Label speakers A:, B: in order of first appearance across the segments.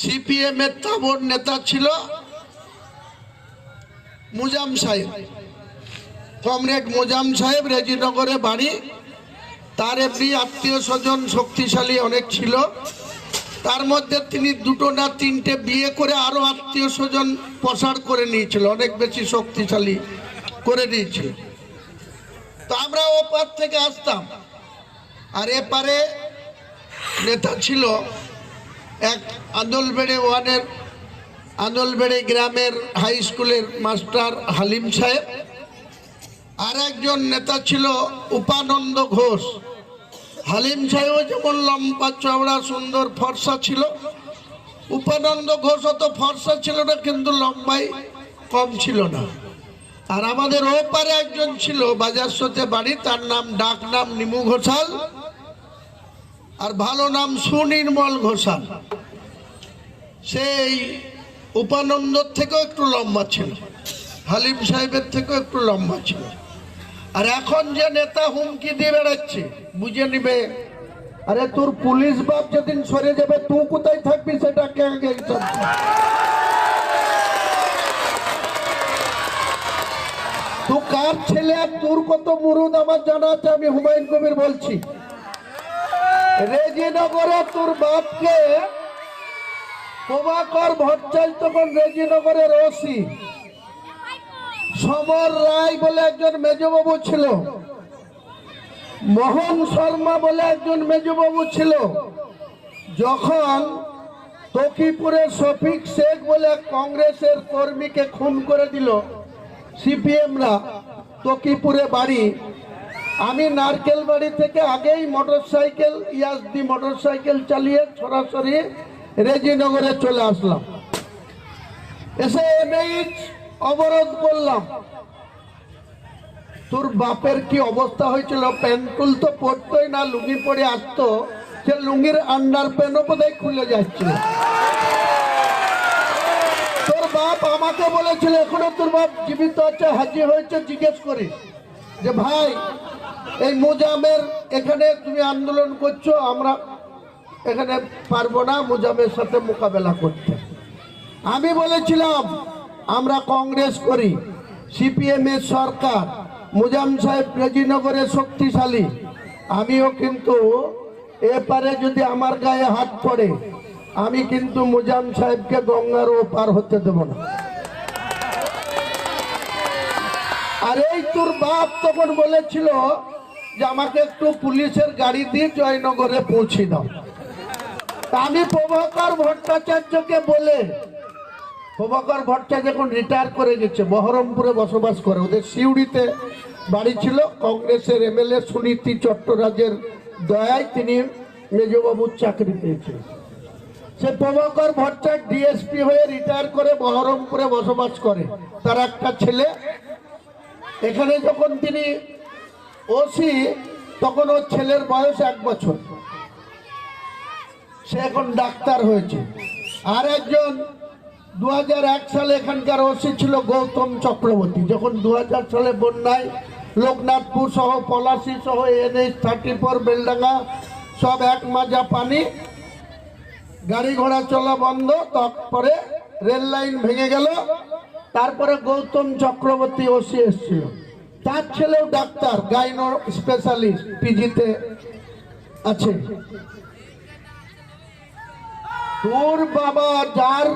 A: CPM এর তাবর নেতা ছিল মুজাম সাহেব। কমরেড মুজাম সাহেব রেজিনগরে বাড়ি। তার এমনি আত্মীয় স্বজন শক্তিশালী অনেক ছিল। তার মধ্যে তিনি দুটো না তিনটে বিয়ে করে আরও আত্মীয় স্বজন প্রসার করে নিয়েছিল, অনেক বেশি শক্তিশালী করে নিয়েছিল। তো আমরা ওপার থেকে আসতাম। আর এপারে নেতা ছিল এক আন্দোলবেড়ে ওয়ানের আন্দোলবেড়ে গ্রামের হাই স্কুলের মাস্টার হালিম সাহেব। আর একজন নেতা ছিল উপানন্দ ঘোষ। হালিম সাহেবও যেমন লম্বা চওড়া, সুন্দর ফর্সা ছিল, উপানন্দ ঘোষ অত ফর্সা ছিল না, কিন্তু লম্বাই কম ছিল না। আর আমাদের ওপারে একজন ছিল বাজার সতে বাড়ি, তার নাম, ডাক নাম নিমু ঘোষাল। আর ভালো নাম সুনির্মল ঘোষাল। সেই উপানন্দর থেকেও একটু লম্বা ছিল, হালিম সাহেবের থেকেও একটু লম্বা ছিল। আর এখন যে নেতা হুমকি দিয়ে বেড়াচ্ছে, বুঝে নিবে? আরে তোর পুলিশ বাপ যেদিন সরে যাবে, তুই কোথায় থাকবি সেটা কে আগে। তুই কার ছেলে আর তোর কত মুরুদ আমার জানা আছে? আমি হুমায়ুন কবির বলছি। রেজিনগরে তোর বাপকে প্রভাকর ভট্টাচার্য তখন রেজিনগরের ওসি সমর রায় বলে একজন মেজবাবু ছিল। মোহন শর্মা বলে একজন মেজবাবু ছিল। যখন তকিপুরে শফিক শেখ বলে কংগ্রেসের কর্মীকে খুন করে দিল সিপিএমরা, তকিপুরে বাড়ি আমি নারকেল বাড়ি থেকে আগেই motor cycle Yezdi motor cycle চালিয়ে সরাসরি রেজিনগরে চলে আসলাম। এসে এমএইচ অবরোধ করলাম। তোর বাপের কি অবস্থা হয়েছিল? প্যান্টুল তো পরতোই না, লুঙ্গি পরে আসতো। সে লুঙ্গির আন্ডার প্যান্টও বোধহয় খুলে যাচ্ছিল। তোর বাপ আমাকে বলেছিল, এখনও তোর বাপ জীবিত আছে, হাজির হয়েছে, জিজ্ঞেস করিস। যে ভাই, এই মুজামের এখানে তুমি আন্দোলন করছ, আমরা এখানে পারব না মুজামের সাথে মোকাবেলা করতে। আমি বলেছিলাম, আমরা কংগ্রেস করি সিপিএম এর সরকার, মুজাম সাহেব রেজিনগরে শক্তিশালী। আমিও কিন্তু এপারে যদি আমার গায়ে হাত পড়ে, আমি কিন্তু মুজাম সাহেবকে গঙ্গার ওপার হতে দেব না। আর এই তোর বাপ তখন বলেছিল যে আমাকে একটু পুলিশের গাড়ি দিয়ে জয়নগরে পৌঁছে দাও। আমি প্রভাকর ভট্টাচার্যকে বলে, প্রভাকর ভট্টাচার্য যখন রিটায়ার করে গেছে, বহরমপুরে বসবাস করে। ওদের সিউড়িতে বাড়ি ছিল, কংগ্রেসের এমএলএ সুনীতি চট্টরাজের দয়ায় তিনি মেজবাবুর চাকরি পেয়েছিলেন। সে প্রভাকর ভট্টাচার্য ডিএসপি হয়ে রিটায়ার করে বহরমপুরে বসবাস করে। তার একটা ছেলে এখানে যখন তিনি ওসি, তখন ওর ছেলের বয়স এক বছর। সে এখন ডাক্তার হয়েছে। আর একজন দু হাজার এক সালে এখানকার ওসি ছিল গৌতম চক্রবর্তী। যখন দু হাজার সালে বন্যায় লোকনাথপুর সহ, পলাশি সহ, এনএইচ থার্টি ফোর বেলডাঙ্গা সব এক মাজা পানি, গাড়ি ঘোড়া চলা বন্ধ, তারপরে রেল লাইন ভেঙে গেল। তারপরে গৌতম চক্রবর্তী ওসি এসেছিল। তার ছেলেও ডাক্তার, গাইনো স্পেশালিস্ট পিজিতে আছে। তোর বাবা যার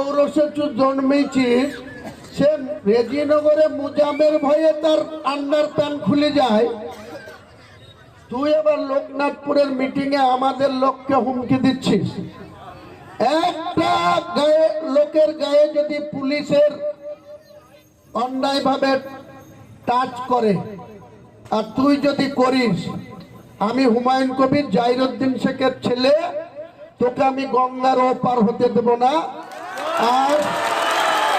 A: ঔরসে তুই জন্মেছিস সে রেজিনগরে মুজামের ভয়ে তার আন্ডার প্যান্ট খুলে যায়। তুই এবার লোকনাথপুরের মিটিং এ আমাদের লোককে হুমকি দিচ্ছিস। একটা গায়ে, লোকের গায়ে যদি পুলিশের অন্যায়ভাবে টাচ করে। আর তুই যদি করিস, আমি হুমায়ুন কবির, জাহিরুদ্দিন শেখের ছেলে, তোকে আমি গঙ্গার ওপার হতে দেব না। আর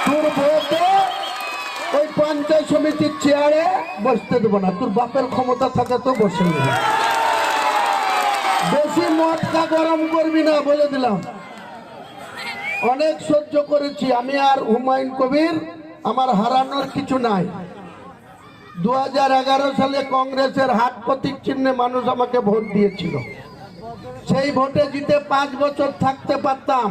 A: তোর বউকে ওই পঞ্চায়েত সমিতির চেয়ারে বসতে দেবো না। তোর বাপের ক্ষমতা থাকে তো বসে। নেবে বেশি মদকা গরম করবি না বলে দিলাম। অনেক সহ্য করেছি। আমি আর হুমায়ুন কবির আমার হারানোর কিছু নাই। দু হাজার এগারো সালে কংগ্রেসের হাট প্রতীক চিহ্নে মানুষ আমাকে ভোট দিয়েছিল। সেই ভোটে জিতে পাঁচ বছর থাকতে পারতাম।